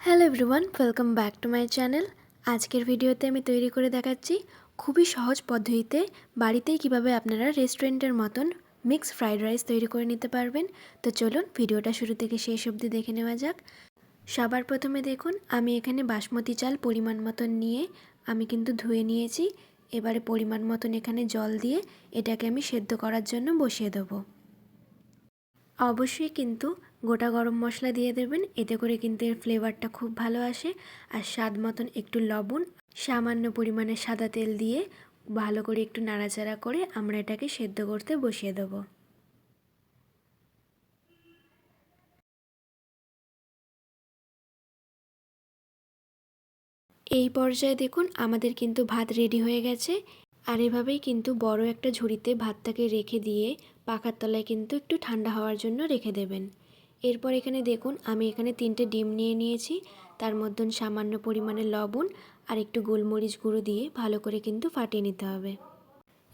Hello everyone welcome back to my channel আজকের ভিডিওতে আমি তৈরি করে দেখাচ্ছি খুবই সহজ পদ্ধতিতে বাড়িতেই কীভাবে আপনারা রেস্টুরেন্টের মতন মিক্স ফ্রাইড রাইস তৈরি করে নিতে পারবেন। তো চলুন ভিডিওটা শুরু থেকে শেষ অবধি দেখে নেওয়া যাক। সবার প্রথমে দেখুন, আমি এখানে বাসমতি চাল পরিমাণ মতন নিয়ে আমি কিন্তু ধুয়ে নিয়েছি। এবারে পরিমাণ মতন এখানে জল দিয়ে এটাকে আমি সেদ্ধ করার জন্য বসিয়ে দেবো। অবশ্যই কিন্তু গোটা গরম মশলা দিয়ে দেবেন। এতে করে কিন্তু এর ফ্লেভারটা খুব ভালো আসে। আর স্বাদ মতন একটু লবণ, সামান্য পরিমাণে সাদা তেল দিয়ে ভালো করে একটু নাড়াচাড়া করে আমরা এটাকে সেদ্ধ করতে বসিয়ে দেবো। এই পর্যায়ে দেখুন, আমাদের কিন্তু ভাত রেডি হয়ে গেছে। আর এভাবেই কিন্তু বড় একটা ঝুড়িতে ভাতটাকে রেখে দিয়ে পাখার তলায় কিন্তু একটু ঠান্ডা হওয়ার জন্য রেখে দেবেন। এরপর এখানে দেখুন, আমি এখানে তিনটে ডিম নিয়ে নিয়েছি। তার মধ্যে সামান্য পরিমাণে লবণ আর একটু গোলমরিচ গুঁড়ো দিয়ে ভালো করে কিন্তু ফাটিয়ে নিতে হবে।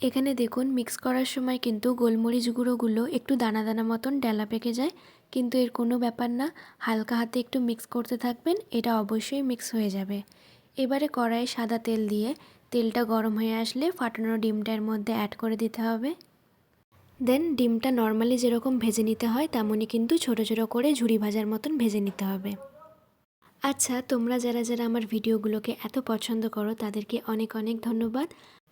এখানে দেখুন মিক্স করার সময় কিন্তু গোলমরিচ গুঁড়োগুলো একটু দানা দানা মতন ডেলা পেকে যায়। কিন্তু এর কোনো ব্যাপার না, হালকা হাতে একটু মিক্স করতে থাকবেন, এটা অবশ্যই মিক্স হয়ে যাবে। এবারে কড়াইয়ে সাদা তেল দিয়ে তেলটা গরম হয়ে আসলে ফাটানো ডিমটার মধ্যে অ্যাড করে দিতে হবে। দেন ডিমটা নর্মালি যেরকম ভেজে নিতে হয়, তেমনই কিন্তু ছোট ছোট করে ঝুড়ি ভাজার মতন ভেজে নিতে হবে। আচ্ছা তোমরা যারা যারা আমার ভিডিওগুলোকে এত পছন্দ করো, তাদেরকে অনেক অনেক ধন্যবাদ।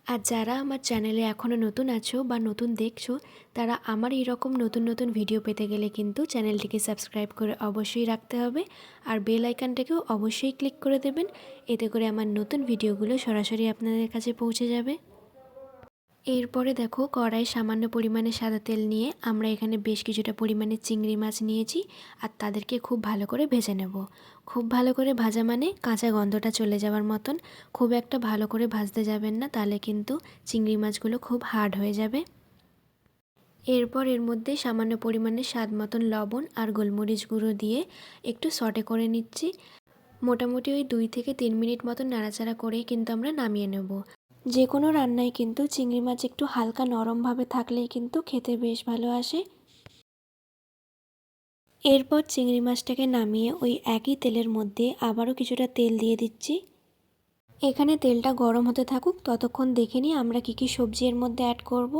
আর যারা আমার চ্যানেলে এখনও নতুন আছো বা নতুন দেখছ, তারা আমার এরকম নতুন নতুন ভিডিও পেতে গেলে কিন্তু চ্যানেলটিকে সাবস্ক্রাইব করে অবশ্যই রাখতে হবে। আর বেল আইকনটাকেও অবশ্যই ক্লিক করে দেবেন, এতে করে আমার নতুন ভিডিওগুলো সরাসরি আপনাদের কাছে পৌঁছে যাবে। এরপরে দেখো কড়াই সামান্য পরিমাণে সাদা তেল নিয়ে আমরা এখানে বেশ কিছুটা পরিমাণে চিংড়ি মাছ নিয়েছি আর তাদেরকে খুব ভালো করে ভেজে নেব। খুব ভালো করে ভাজা মানে কাঁচা গন্ধটা চলে যাওয়ার মতন। খুব একটা ভালো করে ভাজতে যাবেন না, তাহলে কিন্তু চিংড়ি মাছগুলো খুব হার্ড হয়ে যাবে। এরপর এর মধ্যে সামান্য পরিমাণে স্বাদ মতন লবণ আর গোলমরিচ গুঁড়ো দিয়ে একটু সটে করে নিচ্ছি। মোটামুটি ওই দুই থেকে তিন মিনিট মতন নাড়াচাড়া করেই কিন্তু আমরা নামিয়ে নেব। যে কোনো রান্নায় কিন্তু চিংড়ি মাছ একটু হালকা নরমভাবে থাকলেই কিন্তু খেতে বেশ ভালো আসে। এরপর চিংড়ি মাছটাকে নামিয়ে ওই একই তেলের মধ্যে আবারও কিছুটা তেল দিয়ে দিচ্ছি। এখানে তেলটা গরম হতে থাকুক, ততক্ষণ দেখে নিই আমরা কী কী সবজি এর মধ্যে অ্যাড করব।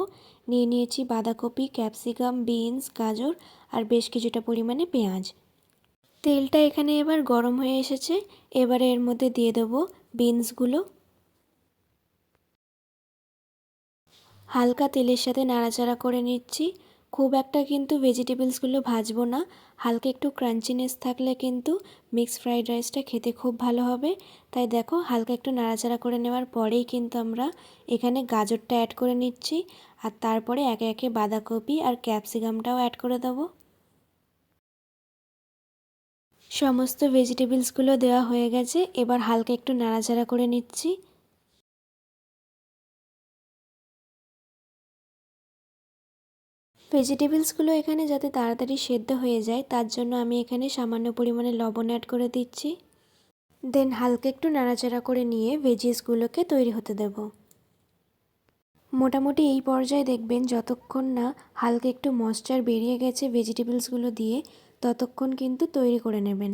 নিয়ে নিয়েছি বাঁধাকপি ক্যাপসিকাম বিনস গাজর আর বেশ কিছুটা পরিমাণে পেঁয়াজ। তেলটা এখানে এবার গরম হয়ে এসেছে, এবারে এর মধ্যে দিয়ে দেবো বিনসগুলো হালকা তেলের সাথে নাড়াচাড়া করে নিচ্ছি। খুব একটা কিন্তু ভেজিটেবলসগুলো ভাজবো না। হালকা একটু ক্রাঞ্চিনেস থাকলে কিন্তু মিক্সড ফ্রাইড রাইসটা খেতে খুব ভালো হবে। তাই দেখো, হালকা একটু নাড়াচাড়া করে নেওয়ার পরেই কিন্তু আমরা এখানে গাজরটা অ্যাড করে নিচ্ছি। আর তারপরে একে একে বাঁধাকপি আর ক্যাপসিকামটাও অ্যাড করে দেবো। সমস্ত ভেজিটেবলসগুলো দেওয়া হয়ে গেছে। এবার হালকা একটু নাড়াচাড়া করে নিচ্ছি। ভেজিটেবলসগুলো এখানে যাতে তাড়াতাড়ি সেদ্ধ হয়ে যায়, তার জন্য আমি এখানে সামান্য পরিমাণে লবণ অ্যাড করে দিচ্ছি। দেন হালকা একটু নাড়াচাড়া করে নিয়ে ভেজিসগুলোকে তৈরি হতে দেব। মোটামুটি এই পর্যায়ে দেখবেন যতক্ষণ না হালকা একটু ময়শ্চার বেরিয়ে গেছে ভেজিটেবলসগুলো দিয়ে, ততক্ষণ কিন্তু তৈরি করে নেবেন।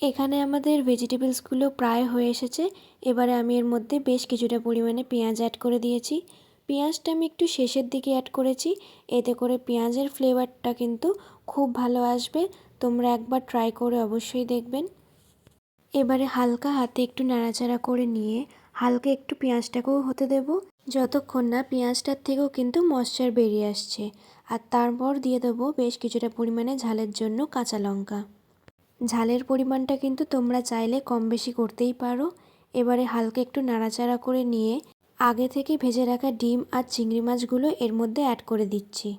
এখানে আমাদের ভেজিটেবলসগুলো প্রায় হয়ে এসেছে, এবারে আমি এর মধ্যে বেশ কিছুটা পরিমাণে পেঁয়াজ অ্যাড করে দিয়েছি। পেঁয়াজটা আমি একটু শেষের দিকে অ্যাড করেছি। এতে করে পেঁয়াজের ফ্লেভারটা কিন্তু খুব ভালো আসবে। তোমরা একবার ট্রাই করে অবশ্যই দেখবেন। এবারে হালকা হাতে একটু নাড়াচাড়া করে নিয়ে হালকা একটু পেঁয়াজটাকেও হতে দেব। যতক্ষণ না পেঁয়াজটার থেকেও কিন্তু ময়শ্চার বেরিয়ে আসছে। আর তারপর দিয়ে দেবো বেশ কিছুটা পরিমাণে ঝালের জন্য কাঁচা লঙ্কা। ঝালের পরিমাণটা কিন্তু তোমরা চাইলে কম বেশি করতেই পারো। এবারে হালকা একটু নাড়াচাড়া করে নিয়ে আগে থেকে ভেজে রাখা ডিম আর চিংড়ি মাছগুলো এর মধ্যে অ্যাড করে দিচ্ছি।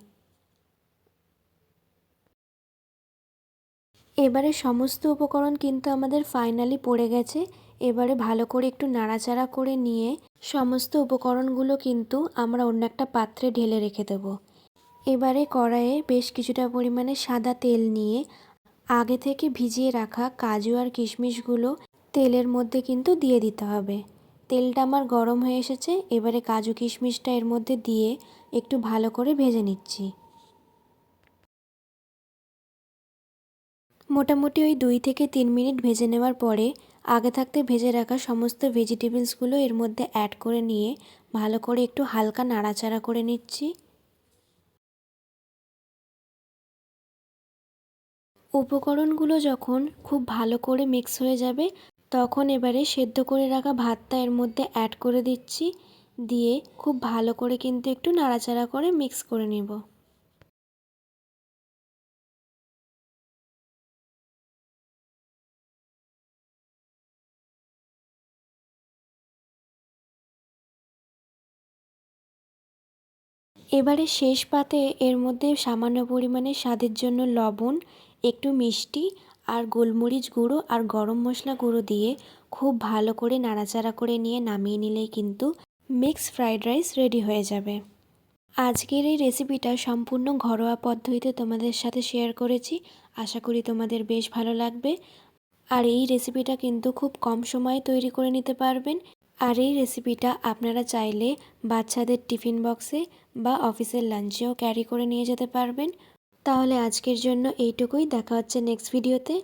এবারে সমস্ত উপকরণ কিন্তু আমাদের ফাইনালি পড়ে গেছে। এবারে ভালো করে একটু নাড়াচাড়া করে নিয়ে সমস্ত উপকরণগুলো কিন্তু আমরা অন্য একটা পাত্রে ঢেলে রেখে দেব। এবারে কড়াইয়ে বেশ কিছুটা পরিমাণে সাদা তেল নিয়ে আগে থেকে ভিজিয়ে রাখা কাজু আর কিশমিশগুলো তেলের মধ্যে কিন্তু দিয়ে দিতে হবে। তেলটা আমার গরম হয়ে এসেছে, এবারে কাজু কিশমিশটা এর মধ্যে দিয়ে একটু ভালো করে ভেজে নিচ্ছি। মোটামুটি ওই দুই থেকে তিন মিনিট ভেজে নেওয়ার পরে আগে থাকতে ভেজে রাখা সমস্ত ভেজিটেবলসগুলো এর মধ্যে অ্যাড করে নিয়ে ভালো করে একটু হালকা নাড়াচাড়া করে নিচ্ছি। উপকরণগুলো যখন খুব ভালো করে মিক্স হয়ে যাবে তখন এবারে সেদ্ধ করে রাখা ভাতটা এর মধ্যে অ্যাড করে দিচ্ছি। দিয়ে খুব ভালো করে কিন্তু একটু নাড়াচাড়া করে মিক্স করে নেব। এবারে শেষ পাতে এর মধ্যে সামান্য পরিমাণে স্বাদের জন্য লবণ, একটু মিষ্টি আর গোলমরিচ গুঁড়ো আর গরম মশলা গুঁড়ো দিয়ে খুব ভালো করে নাড়াচাড়া করে নিয়ে নামিয়ে নিলেই কিন্তু মিক্স ফ্রাইড রাইস রেডি হয়ে যাবে। আজকের এই রেসিপিটা সম্পূর্ণ ঘরোয়া পদ্ধতিতে তোমাদের সাথে শেয়ার করেছি। আশা করি তোমাদের বেশ ভালো লাগবে। আর এই রেসিপিটা কিন্তু খুব কম সময়ে তৈরি করে নিতে পারবেন। আর এই রেসিপিটা আপনারা চাইলে বাচ্চাদের টিফিন বক্সে বা অফিসের লাঞ্চেও ক্যারি করে নিয়ে যেতে পারবেন। তাহলে আজকের জন্য এইটুকুই। দেখা হচ্ছে নেক্সট ভিডিওতে